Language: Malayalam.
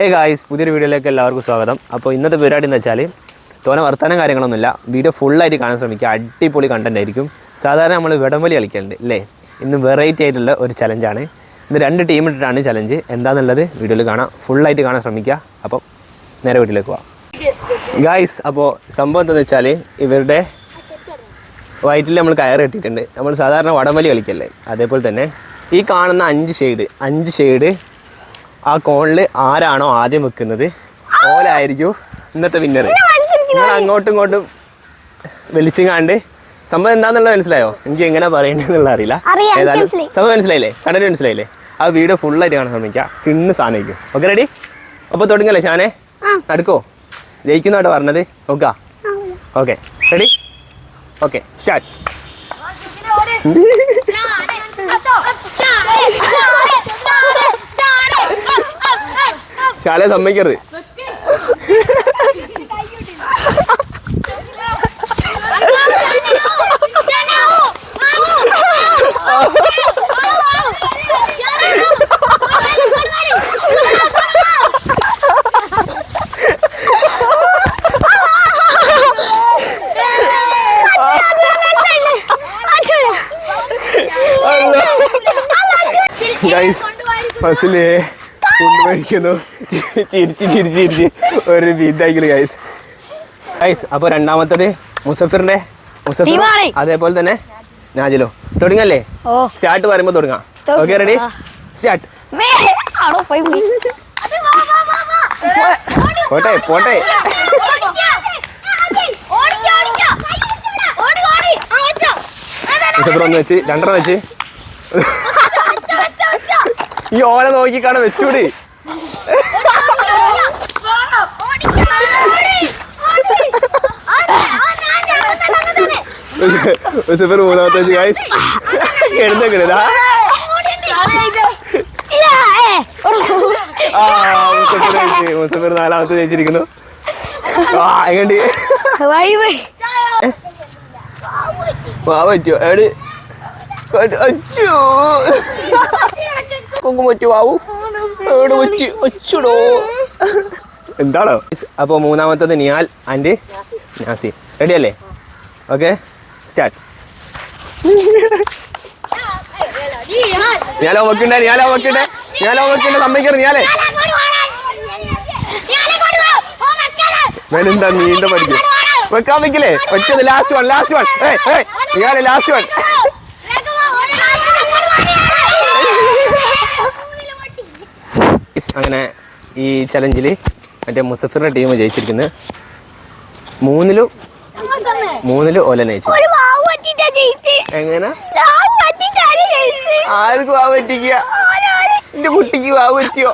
ഹേ ഗായ്സ് പുതിയൊരു വീഡിയോയിലേക്ക് എല്ലാവർക്കും സ്വാഗതം. അപ്പോൾ ഇന്നത്തെ പരിപാടി എന്ന് വെച്ചാൽ തോനെ വർത്തമാനം കാര്യങ്ങളൊന്നുമില്ല. വീഡിയോ ഫുള്ളായിട്ട് കാണാൻ ശ്രമിക്കുക. അടിപൊളി കണ്ടന്റ് ആയിരിക്കും. സാധാരണ നമ്മൾ വിടംവലി കളിക്കലുണ്ട് അല്ലേ ഇന്ന് വെറൈറ്റി ആയിട്ടുള്ള ഒരു ചലഞ്ചാണ് ഇന്ന് രണ്ട് ടീം ഇട്ടിട്ടാണ് ചലഞ്ച് എന്താണെന്നുള്ളത് വീഡിയോയിൽ കാണാം. ഫുള്ളായിട്ട് കാണാൻ ശ്രമിക്കുക. അപ്പം നേരെ വീട്ടിലേക്ക് പോവാം. ഗായ്സ് അപ്പോൾ സംഭവം എന്താണെന്ന് വെച്ചാൽ ഇവരുടെ വയറ്റിൽ നമ്മൾ കയർ കെട്ടിയിട്ടുണ്ട്. നമ്മൾ സാധാരണ വടംവലി കളിക്കല്ലേ? അതേപോലെ തന്നെ ഈ കാണുന്ന അഞ്ച് ഷെയ്ഡ് അഞ്ച് ഷെയ്ഡ് ആ കോണിൽ ആരാണോ ആദ്യം വെക്കുന്നത്? ഓലായിരിക്കും ഇന്നത്തെ വിന്നർ നിങ്ങൾ അങ്ങോട്ടും ഇങ്ങോട്ടും വെളിച്ചും കാണ്ട്. സംഭവം എന്താണെന്നുള്ളത് മനസ്സിലായോ? എനിക്ക് എങ്ങനെ പറയേണ്ടതെന്നുള്ള അറിയില്ല. അറിയാം, ഏതായാലും സംഭവം മനസ്സിലായില്ലേ? കണ്ടന്റ് മനസ്സിലായില്ലേ? ആ വീഡിയോ ഫുള്ളായിട്ട് കാണാൻ ശ്രമിക്കുക കിണ്ണ് സാധനമായിരിക്കും. ഓക്കെ റെഡി അപ്പോൾ തുടങ്ങല്ലേ ഷാനെ? നടക്കോ നടക്കോ? ജയിക്കുന്നോട്ടോ പറഞ്ഞത്. നോക്ക ഓക്കെ റെഡി ഓക്കെ സ്റ്റാർട്ട് ശാലെ സമ്മതിക്കരുത്. ഗൈസ് ഫസിൽ ഫുഡ് മേടിക്കുന്നു ചിരിച്ച് ചിരിച്ച് ചിരിച്ച് ഒരു ബീറ്റാക്കിൽ ഗൈസ് ഗൈസ് അപ്പോൾ രണ്ടാമത്തത് മുസഫിറിന്റെ മുസഫിർ അതേപോലെ തന്നെ നാജിലോ. തുടങ്ങല്ലേ? സ്റ്റാർട്ട് പറയുമ്പോൾ തുടങ്ങാം. Okay ready start. പോട്ടെ പോട്ടെ. മുസഫിർ ഒന്ന് വെച്ച് രണ്ടെണ്ണം വെച്ച്. ഈ ഓല നോക്കിക്കാണ് വെച്ചൂടി? മൂന്നാമത്തെ ഗൈസ് ആ നാലാമത്തെ ജയിച്ചിരിക്കുന്നു. ആ വാ പറ്റുമോ എവിടെ അച്ചോ കൊക്കും പറ്റി എന്താണോ? അപ്പോൾ മൂന്നാമത്തത് നിയാൽ ആൻഡ് നാസി. റെഡി അല്ലേ? ഓക്കെ സ്റ്റാർട്ട് ഞാലോ വെക്കണ്ടേ ഞാലോ വെക്കണ്ടേ ഞാലോ വെക്കണ്ടേ സമ്മതിക്കറ് ഞാലേ വേണെന്താ നീണ്ട പഠിക്കും വെക്കാൻ വെക്കില്ലേ? ഒറ്റത് ലാസ്റ്റ് വൺ ലാസ്റ്റ് വൺ ഏയ് ഇയാളെ ലാസ്റ്റ് വൺ അങ്ങനെ ഈ ചലഞ്ചിൽ മറ്റേ മുസഫിറിന്റെ ടീം ജയിച്ചിരിക്കുന്നത് മൂന്നിലും മൂന്നിലും ഓല നയിച്ചു. വാവ് എങ്ങനെ? ആർക്ക് വാ പറ്റിക്കുക എന്റെ കുട്ടിക്ക് വാവ് പറ്റിയോ